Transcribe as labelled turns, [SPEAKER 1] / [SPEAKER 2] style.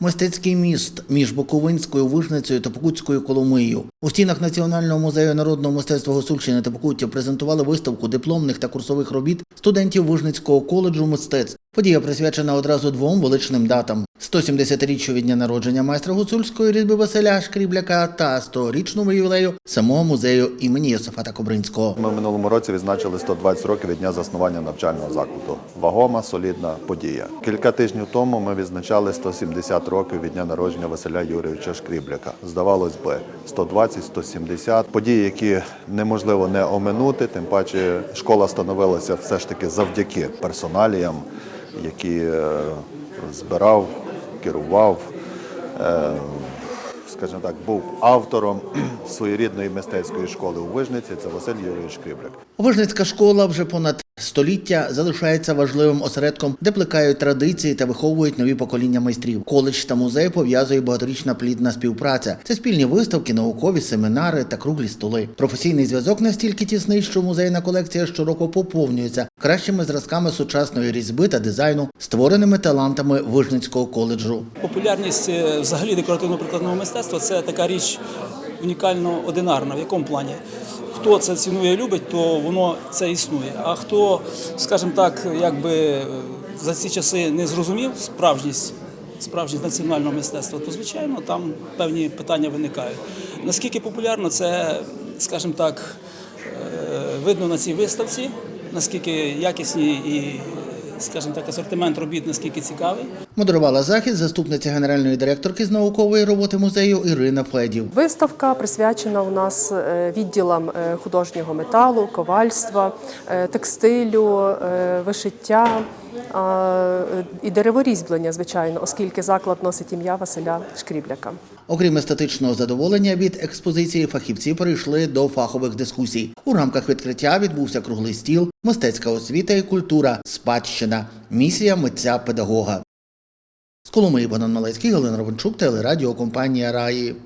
[SPEAKER 1] Мистецький міст між Буковинською Вижницею та Покутською Коломиєю. У стінах Національного музею народного мистецтва Гусульщини та Покуття презентували виставку дипломних та курсових робіт студентів Вижницького коледжу мистецтв. Подія присвячена одразу двом величним датам: 170-річчю від дня народження майстра гуцульської різьби Василя Шкрібляка та 100-річному ювілею самого музею імені Йосифата Кобринського.
[SPEAKER 2] Ми в минулому році відзначили 120 років від дня заснування навчального закладу. Вагома, солідна подія. Кілька тижнів тому ми відзначали 170 років від дня народження Василя Юрійовича Шкрібляка. Здавалось би, 120-170 події, які неможливо не оминути. Тим паче школа становилася все ж таки завдяки персоналіям, які е, збирав, керував. е, скажімо так, був автором своєрідної мистецької школи у Вижниці. Це Василь Юрійович Крібрик.
[SPEAKER 1] Вижницька школа вже понад століття залишається важливим осередком, де плекають традиції та виховують нові покоління майстрів. Коледж та музей пов'язує багаторічна плідна співпраця. Це спільні виставки, наукові семінари та круглі столи. Професійний зв'язок настільки тісний, що музейна колекція щороку поповнюється кращими зразками сучасної різьби та дизайну, створеними талантами Вижницького коледжу.
[SPEAKER 3] Популярність е, взагалі декоративно-прикладного мистецтва це така річ унікально одинарна. В якому плані? Хто це цінує і любить, то воно це існує. А хто, скажімо так, якби е, за ці часи не зрозумів справжність. Справжність національного мистецтва, то звичайно там певні питання виникають. Наскільки популярно це, скажімо так, е, видно на цій виставці, наскільки якісні і, скажімо так, асортимент робіт наскільки цікавий.
[SPEAKER 1] Модерувала захід заступниця генеральної директорки з наукової роботи музею Ірина Федів.
[SPEAKER 4] Виставка присвячена у нас е, відділам е, художнього металу, ковальства, е, текстилю, вишиття і дереворізьблення, звичайно, оскільки заклад носить ім'я Василя Шкрібляка.
[SPEAKER 1] Окрім естетичного задоволення від експозиції, фахівці перейшли до фахових дискусій. У рамках відкриття відбувся круглий стіл, мистецька освіта і культура, спадщина, місія митця педагога. З Коломиї Богдан Малецький, Галина Ровенчук, телерадіокомпанія Раї.